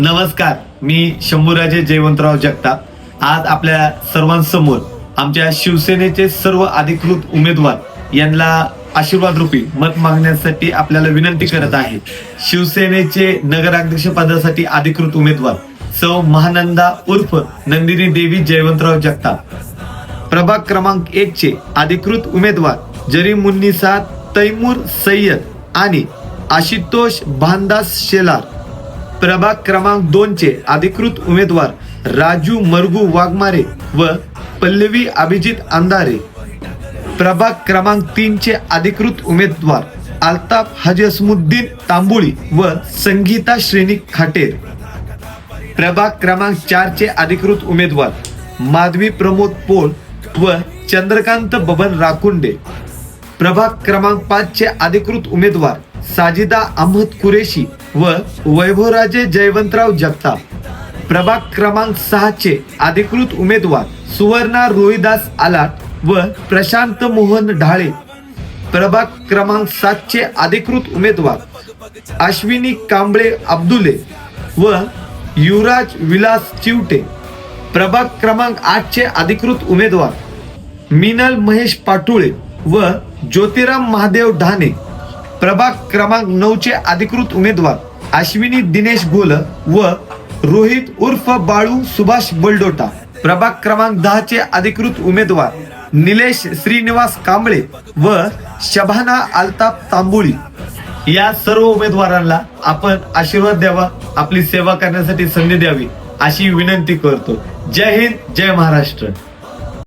नमस्कार मी शंभूराजे जयवंतराव जगताप. आज आपल्या सर्वांसमोर आमच्या शिवसेनेचे सर्व अधिकृत उमेदवार यांना आशीर्वाद रूपी मत मागण्यासाठी आपल्याला विनंती करत आहे. शिवसेनेचे नगराध्यक्ष पदासाठी अधिकृत उमेदवार सौ महानंदा उर्फ नंदिनी देवी जयवंतराव जगताप. प्रभाग क्रमांक एक चे अधिकृत उमेदवार जरी मुन्निसा तैमूर सय्यद आणि आशुतोष भानदास शेलार प्रभाग क्रमांक दोनचे अधिकृत उमेदवार राजू मरगू वाघमारे व पल्लवी अभिजित अंधारे. प्रभाग क्रमांक तीनचे अधिकृत उमेदवार अल्ताफ हजसमुद्दीन तांबुळी व संगीता श्रेणी खाटेर प्रभाग क्रमांक चारचे अधिकृत उमेदवार माधवी प्रमोद पोळ व चंद्रकांत बबन राकुंडे. प्रभाग क्रमांक पाचचे अधिकृत उमेदवार साजिदा अहमद कुरेशी व वैभवराजे जयवंतराव जगताप. प्रभाग क्रमांक सहाचे अधिकृत उमेदवार सुवर्णा रोहिदास आलाट व प्रशांत मोहन ढाळे. प्रभाग क्रमांक सातचे अधिकृत उमेदवार अश्विनी कांबळे अब्दुले व युवराज विलास चिवटे. प्रभाग क्रमांक आठचे अधिकृत उमेदवार मिनल महेश पाटुळे व ज्योतिराम महादेव ढाणे. प्रभाग क्रमांक नऊचे अधिकृत उमेदवार अश्विनी दिनेश गोल व रोहित उर्फ बाळू सुभाष बलडोटा. प्रभाग क्रमांक दहाचे अधिकृत उमेदवार निलेश श्रीनिवास कांबळे व शभाना अल्ताप तांबुळी. या सर्व उमेदवारांना आपण आशीर्वाद द्यावा आपली सेवा करण्यासाठी संधी द्यावी अशी विनंती करतो. जय हिंद जय महाराष्ट्र.